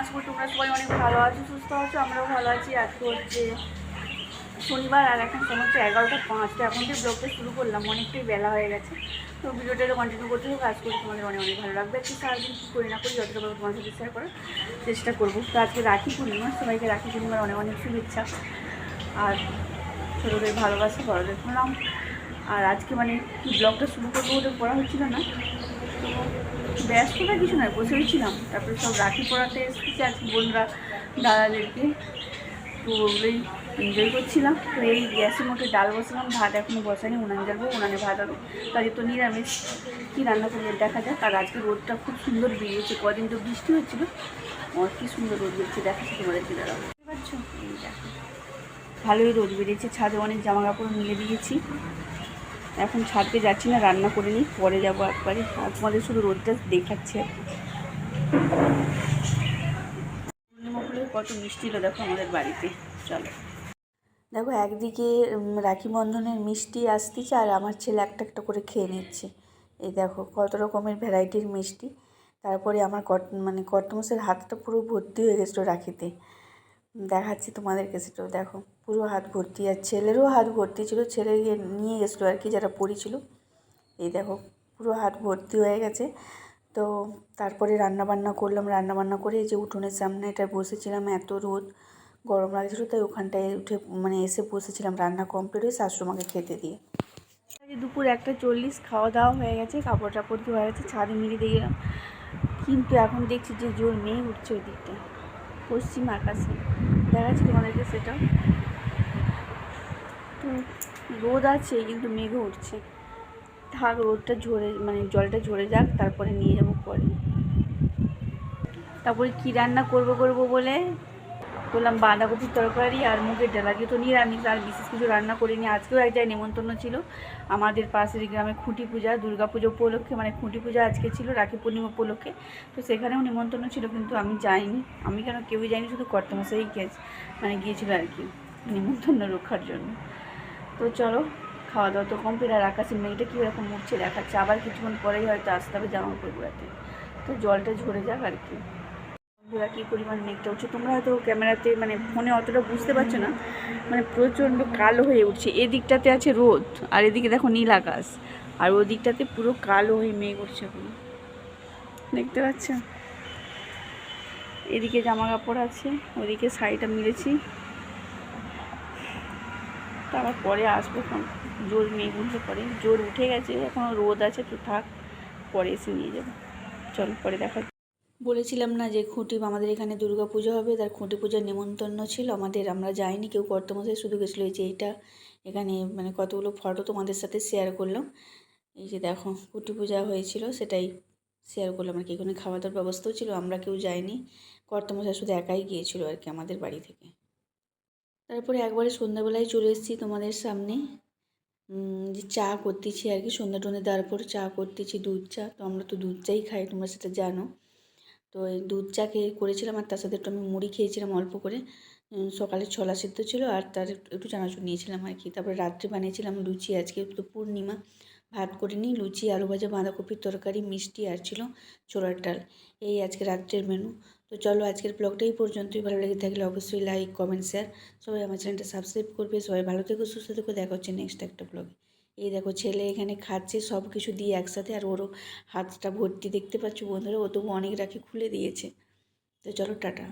আশা করি তোমরা সবাই অনেক ভালো আছো, সুস্থ আছো, আমরাও ভালো আছি। আজকে হচ্ছে শনিবার আর এখন সময় হচ্ছে এগারোটা পাঁচটা। এখন থেকে ব্লগটা শুরু করলাম, অনেকটাই বেলা হয়ে গেছে। তো ভিডিওটা কন্টিনিউ করতে হবে কাজ করে তোমাদের অনেক অনেক ভালো লাগবে। একটু সারাদিন কী করি না করি, যতটা পারব তোমার সাথে শেয়ার করার চেষ্টা করব। তো আজকে রাখি পূর্ণিমা, সবাইকে রাখি পূর্ণিমার অনেক অনেক শুভেচ্ছা। আর ছোটোদের ভালোবাসা, বড়দের প্রণাম। আর আজকে মানে ব্লগটা শুরু করব ওটা পড়া হচ্ছিল না। তো ব্যস্ততা কিছু নয়, বসেই ছিলাম। তারপরে সব রাখি পড়াতে এসেছি আজকে বোনরা, দাদাদেরকে। তো ওগুলোই এনজয় করছিলাম। তো এই গ্যাসের মধ্যে ডাল বসালাম, ভাত এখনও বসানি উনান জ্বালবো উনানে ভাত হবে কাজে তো নিরামিষ। কী রান্না করলে দেখা যাক। আর আজকে রোদটা খুব সুন্দর বেরিয়েছে। কদিন তো বৃষ্টি হচ্ছিল। আর কী সুন্দর রোদ বেরিয়েছে দেখাচ্ছি তোমাদেরকে, দাঁড়াও। বুঝতে পারছ ভালোই রোদ বেরিয়েছে। ছাদে অনেক জামা কাপড় মিলে দিয়েছি। এখন ছাদতে যাচ্ছি না, রান্না করে নিই, পরে যাব একবারে। আর তোমাদের শুধু রোদটা দেখাচ্ছে কত মিষ্টি এলো দেখো আমাদের বাড়িতে। চলো। দেখো, একদিকে রাখি বন্ধনের মিষ্টি আসতেছে আর আমার ছেলে একটা একটা করে খেয়ে নিচ্ছে। এই দেখো, কত রকমের ভ্যারাইটির মিষ্টি। তারপরে আমার কট মানে কটমসের হাতটা পুরো ভর্তি হয়ে গেছিল রাখিতে। দেখাচ্ছি তোমাদেরকে সেটাও দেখো, পুরো হাত ভর্তি আর ছেলেরও হাত ভর্তি ছিল, ছেলে নিয়ে গেছিল আর কি, যারা পড়েছিল এই দেখো, পুরো হাত ভর্তি হয়ে গেছে। তো তারপরে রান্না বান্না করলাম রান্না বান্না করে যে উঠোনের সামনে এটা বসেছিলাম, এত রোদ, গরম লাগছিল, তাই ওখানটায় উঠে মানে এসে বসেছিলাম রান্না কমপ্লিট হয়ে শাশুড়িমাকে খেতে দিয়ে। দুপুর একটা চল্লিশ, খাওয়া দাওয়া হয়ে গেছে কাপড় টাপড় ধোয়া গেছে, ছাদে মিলিয়ে দিয়ে কিন্তু এখন দেখছি যে জোর মেঘ উঠছে ওই দিকটা পশ্চিম আকাশে দেখাচ্ছি তোমাদেরকে সেটা। রোদ আছে, কিন্তু মেঘ উঠছে। থাক, রোদটা ঝরে মানে জলটা ঝরে যাক, তারপরে নিয়ে যাব পরে। তারপরে কী রান্না করব করব বলে? বললাম বাঁধাকপির তরকারি আর মুগের ডাল। আজকে তো নিরামিষ, আর বিশেষ কিছু রান্না করিনি। আজকেও এক জায়গায় নেমন্তন্ন ছিল। আমাদের পাশের গ্রামে খুঁটি পূজা, দুর্গা পুজো উপলক্ষে মানে খুঁটি পূজা আজকে ছিল, রাখি পূর্ণিমা উপলক্ষে। তো সেখানেও নিমন্ত্রণ ছিল, কিন্তু আমি যাইনি। আমি কেন কেউই যাইনি, শুধু কর্তমশাই গেছে মানে গিয়েছিল আর কি নিমন্ত্রণ রক্ষার জন্য। তো চলো খাওয়া দাওয়া তো কমপ্লিট, আর আকাশের মেঘটা কীরকম উঠছে দেখাচ্ছে। আবার কিছুক্ষণ পরেই হয়তো আসতে হবে, জামা গুলাতে তো জলটা ঝরে যাক আর কি। বন্ধুরা কী পরিমাণ মেঘটা উঠছে? তোমরা হয়তো ক্যামেরাতে মানে ফোনে অতটা বুঝতে পারছ না মানে প্রচণ্ড কালো হয়ে উঠছে। এদিকটাতে আছে রোদ, আর এদিকে দেখো নীল আকাশ, আর ওদিকটাতে পুরো কালো হয়ে মেঘ উঠছে পুরো দেখতে পাচ্ছ? এদিকে জামা কাপড় আছে, ওদিকে শাড়িটা মিলেছি। তারপর পরে আসব এখন। জোর মেঘ উঠলে পরে। জোর উঠে গেছে এখনও রোদ আছে, তো থাক, পরে এসে নিয়ে যাব। চল, পরে দেখা বলেছিলাম না যে খুঁটি, আমাদের এখানে দুর্গা পুজো হবে, তার খুঁটি পূজার নেমন্তন্ন ছিল, আমাদের আমরা যাইনি, কেউ কর্তমশাই শুধু গেছিল এই যে এইটা, এখানে মানে কতগুলো ফটো তোমাদের সাথে শেয়ার করলাম। এই যে দেখো, খুঁটি পূজা হয়েছিল, সেটাই শেয়ার করলাম আর কি, এখানে খাওয়া দাওয়ার ব্যবস্থাও ছিল, আমরা কেউ যাইনি কর্তমশাই শুধু একাই গিয়েছিল আর কি আমাদের বাড়ি থেকে। তারপরে একবারে সন্ধ্যাবেলায় চলে এসেছি তোমাদের সামনে যে চা করতেছি আর কি সন্ধ্যা টন্ধে দেওয়ার পর চা করতেছি, দুধ চা, তো আমরা তো দুধ চাই খাই, তোমরা সেটা জানো। তো এই দুধ চা খেয়ে করেছিলাম আর তার সাথে একটু আমি মুড়ি খেয়েছিলাম অল্প করে। সকালে ছোলা সিদ্ধ ছিল আর তার একটু- চানাচুর নিয়েছিলাম আর কি। তারপরে রাত্রে বানিয়েছিলাম লুচি, আজকে তো পূর্ণিমা। ভাত করে নিই, লুচি, আলু ভাজা, বাঁধাকপির তরকারি, মিষ্টি আর ছিল ছোলার ডাল। এই আজকে রাত্রের মেনু তো চলো আজকের ব্লগটা এই পর্যন্তই। ভালো লেগে থাকলে অবশ্যই লাইক কমেন্ট শেয়ার সবাই আমার চ্যানেলটা সাবস্ক্রাইব করবে। সবাই ভালো থেকো, সুস্থ থেকো। দেখা হচ্ছে নেক্সট একটা ব্লগে এই দেখো ছেলে এখানে খাচ্ছে সব কিছু দিয়ে একসাথে আর ওরও হাতটা ভর্তি দেখতে পাচ্ছ বন্ধুরা, ও তবু অনেক রাখি খুলে দিয়েছে। তো চলো টাটা।